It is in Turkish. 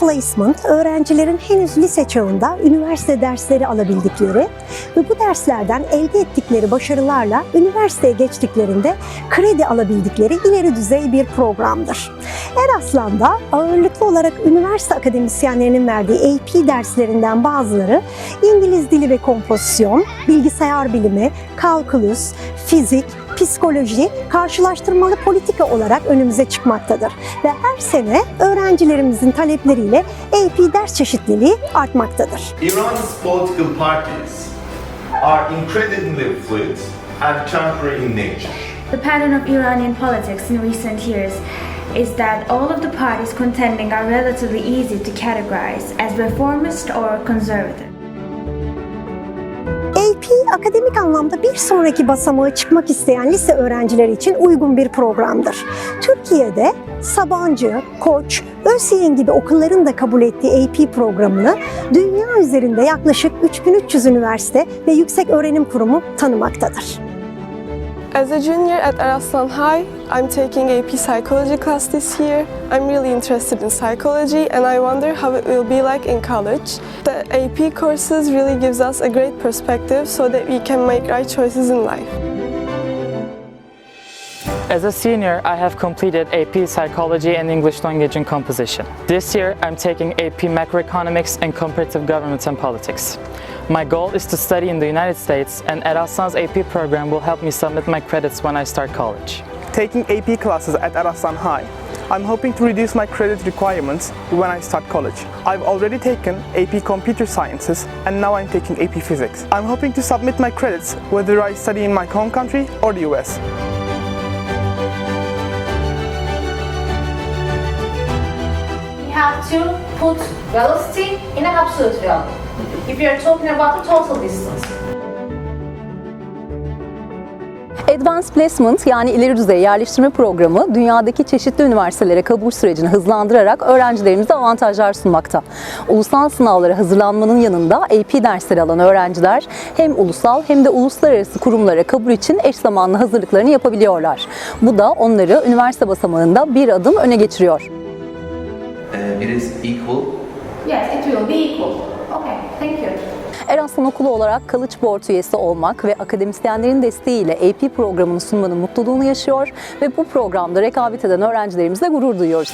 Placement, öğrencilerin henüz lise çağında üniversite dersleri alabildikleri ve bu derslerden elde ettikleri başarılarla üniversiteye geçtiklerinde kredi alabildikleri ileri düzey bir programdır. Eraslan'da ağırlıklı olarak üniversite akademisyenlerinin verdiği AP derslerinden bazıları İngiliz dili ve kompozisyon, bilgisayar bilimi, kalkülüs, fizik, psikoloji, karşılaştırmalı politika olarak önümüze çıkmaktadır. Ve her sene öğrencilerimizin talepleriyle AP ders çeşitliliği artmaktadır. Iran's political parties are incredibly fluid and temporary in nature. The pattern of Iranian politics in recent years is that all of the parties contending are relatively easy to categorize as reformist or conservative. AP akademik anlamda bir sonraki basamağa çıkmak isteyen lise öğrencileri için uygun bir programdır. Türkiye'de Sabancı, Koç, ÖSYM gibi okulların da kabul ettiği AP programını dünya üzerinde yaklaşık 3300 üniversite ve yüksek öğrenim kurumu tanımaktadır. As a junior at Araslan High, I'm taking AP psychology class this year. I'm really interested in psychology and I wonder how it will be like in college. The AP courses really gives us a great perspective so that we can make right choices in life. As a senior, I have completed AP Psychology and English Language and Composition. This year, I'm taking AP Macroeconomics and Comparative Governments and Politics. My goal is to study in the United States, and Erasmus AP program will help me submit my credits when I start college. Taking AP classes at Arasan High. I'm hoping to reduce my credit requirements when I start college. I've already taken AP Computer Sciences and now I'm taking AP Physics. I'm hoping to submit my credits whether I study in my home country or the US. you have to put velocity in absolute value. If you're talking about the total distance. Advanced Placement yani ileri düzey yerleştirme programı dünyadaki çeşitli üniversitelere kabul sürecini hızlandırarak öğrencilerimize avantajlar sunmakta. Ulusal sınavlara hazırlanmanın yanında AP dersleri alan öğrenciler hem ulusal hem de uluslararası kurumlara kabul için eş zamanlı hazırlıklarını yapabiliyorlar. Bu da onları üniversite basamağında bir adım öne geçiriyor. Uh, it is equal Yes, it will be equal. Okay, thank you. Erasmus Okulu olarak College Board üyesi olmak ve akademisyenlerin desteğiyle AP programını sunmanın mutluluğunu yaşıyor ve bu programda rekabet eden öğrencilerimizle gurur duyuyoruz.